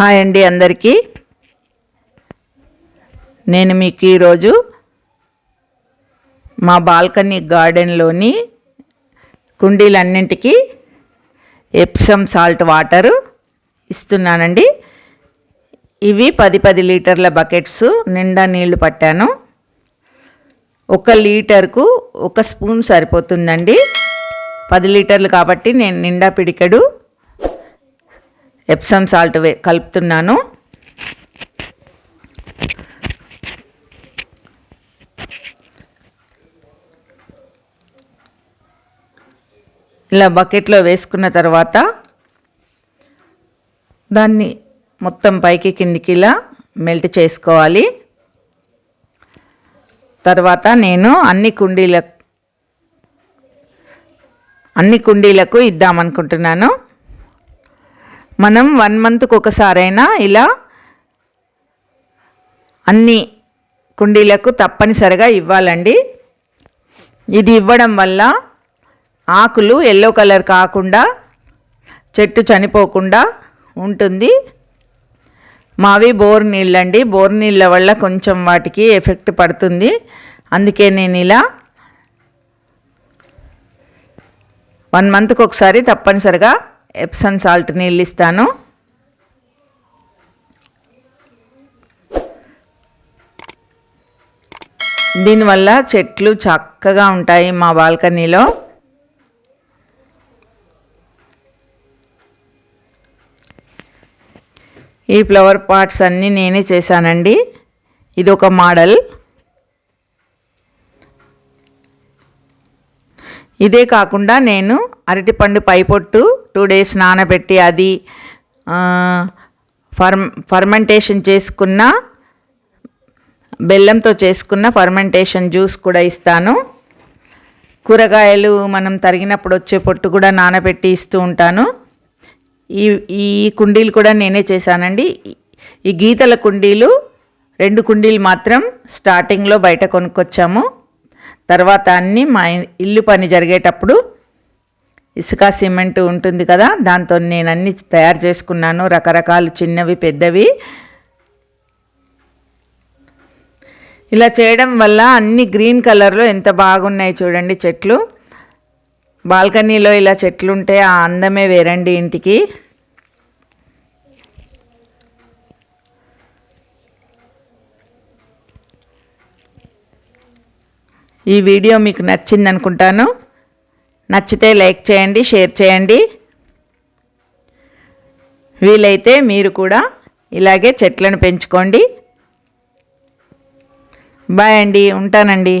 Hi అండి అందరికీ. నేను మీకు ఈరోజు మా బాల్కనీ గార్డెన్లోని కుండీలన్నింటికి ఎప్సమ్ సాల్ట్ వాటరు ఇస్తున్నానండి. ఇవి పది పది లీటర్ల బకెట్స్ నిండా నీళ్ళు పట్టాను. ఒక లీటర్కు ఒక స్పూన్ సరిపోతుందండి. పది లీటర్లు కాబట్టి నేను నిండా పిడికెడు. ఎప్సమ్ సాల్ట్ వే కలుపుతున్నాను. ఇలా బకెట్లో వేసుకున్న తర్వాత దాన్ని మొత్తం పైకి కిందికి ఇలా మెల్ట్ చేసుకోవాలి. తర్వాత నేను అన్ని కుండీల అన్ని కుండీలకు ఇద్దామనుకుంటున్నాను. మనం వన్ మంత్కి ఒకసారైనా ఇలా అన్ని కుండీలకు తప్పనిసరిగా ఇవ్వాలండి. ఇది ఇవ్వడం వల్ల ఆకులు ఎల్లో కలర్ కాకుండా చెట్టు చనిపోకుండా ఉంటుంది. మావి బోర్ నీళ్ళండి. బోర్ నీళ్ళ వల్ల కొంచెం వాటికి ఎఫెక్ట్ పడుతుంది. అందుకే నేను ఇలా వన్ మంత్కి ఒకసారి తప్పనిసరిగా ఎప్సన్ సాల్ట్ నీళ్ళు ఇస్తాను దీనివల్ల చెట్లు చక్కగా ఉంటాయి మా బాల్కనీలో. ఈ ఫ్లవర్ పాట్స్ అన్నీ నేనే చేశానండి. ఇది ఒక మోడల్. ఇదే కాకుండా నేను అరటిపండు పైపొట్టు టూ డేస్ నానబెట్టి అది ఫర్మ్ ఫర్మెంటేషన్ చేసుకున్న బెల్లంతో చేసుకున్న ఫర్మెంటేషన్ జ్యూస్ కూడా ఇస్తాను. కూరగాయలు మనం తరిగినప్పుడు వచ్చే పొట్టు కూడా నానబెట్టి ఇస్తూ ఉంటాను. ఈ ఈ కుండీలు కూడా నేనే చేశానండి. ఈ గీతల కుండీలు రెండు కుండీలు మాత్రం స్టార్టింగ్లో బయట కొనుక్కొచ్చాము. తర్వాత అన్నీ మా ఇల్లు పని జరిగేటప్పుడు ఇసుక సిమెంట్ ఉంటుంది కదా దాంతో నేను అన్ని తయారు చేసుకున్నాను రకరకాలు చిన్నవి పెద్దవి. ఇలా చేయడం వల్ల అన్ని గ్రీన్ కలర్లో ఎంత బాగున్నాయి చూడండి చెట్లు. బాల్కనీలో ఇలా చెట్లు ఉంటే ఆ అందమే వేరండి ఇంటికి. ఈ వీడియో మీకు నచ్చింది అనుకుంటాను నచ్చితే లైక్ చేయండి షేర్ చేయండి. వీలైతే మీరు కూడా ఇలాగే చెట్లను పెంచుకోండి. బాయ్ అండి ఉంటానండి.